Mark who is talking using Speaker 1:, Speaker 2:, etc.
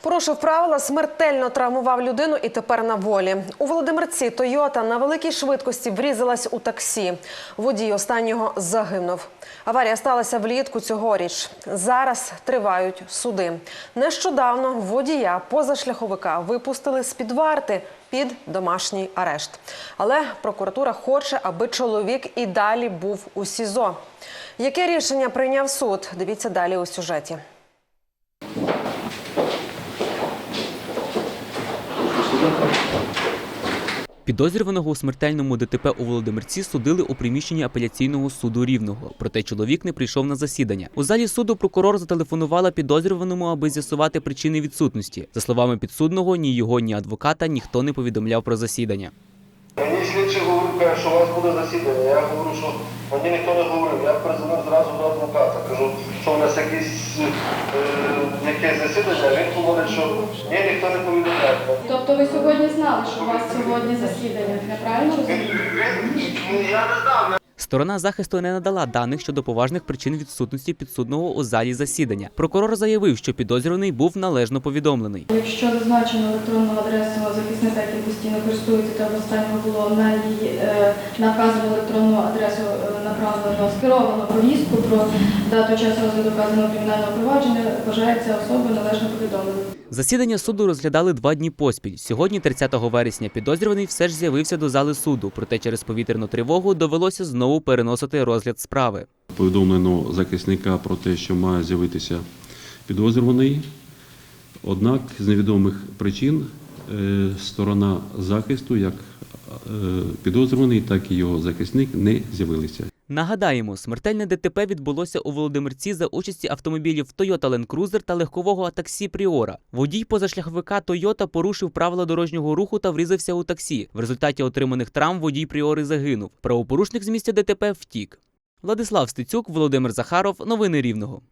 Speaker 1: Порушив правила, смертельно травмував людину і тепер на волі. У Володимирці Тойота на великій швидкості врізалась у таксі. Водій останнього загинув. Аварія сталася влітку цьогоріч. Зараз тривають суди. Нещодавно водія позашляховика випустили з-під варти під домашній арешт. Але прокуратура хоче, аби чоловік і далі був у СІЗО. Яке рішення прийняв суд? Дивіться далі у сюжеті.
Speaker 2: Підозрюваного у смертельному ДТП у Володимирці судили у приміщенні апеляційного суду Рівного. Проте чоловік не прийшов на засідання. У залі суду прокурор зателефонувала підозрюваному, аби з'ясувати причини відсутності. За словами підсудного, ні його, ні адвоката ніхто не повідомляв про засідання.
Speaker 3: Мені слідчий говорив, каже, що у вас буде засідання. Я говорю, що мені ніхто не говорив. Я перезвонив зразу до адвоката. Кажу, що у нас якісь, е, якесь засідання. Він говорить, що ні, ніхто не повідомляє.
Speaker 4: Ви сьогодні знали, що у вас сьогодні засідання, я правильно розумію?
Speaker 2: Сторона захисту не надала даних щодо поважних причин відсутності підсудного у залі засідання. Прокурор заявив, що підозрюваний був належно повідомлений.
Speaker 4: Якщо зазначено електронну адресу захисника, який постійно користується, в останнього було на її е, електронну адресу е, направлено скеровано повістку про дату час розгляду вказаного кримінального провадження, вважається особою належно повідомленою.
Speaker 2: Засідання суду розглядали два дні поспіль. Сьогодні, 30 вересня, підозрюваний все ж з'явився до зали суду. Проте через повітряну тривогу довелося знову переносити розгляд справи.
Speaker 5: Повідомлено захисника про те, що має з'явитися підозрюваний. Однак з невідомих причин е, сторона захисту, як е, підозрюваний, так і його захисник не з'явилися.
Speaker 2: Нагадаємо, смертельне ДТП відбулося у Володимирці за участі автомобілів Toyota Land Cruiser та легкового таксі Пріора. Водій позашляховика Toyota порушив правила дорожнього руху та врізався у таксі. В результаті отриманих травм водій Пріори загинув. Правопорушник з місця ДТП втік. Владислав Стецюк, Володимир Захаров. Новини Рівного.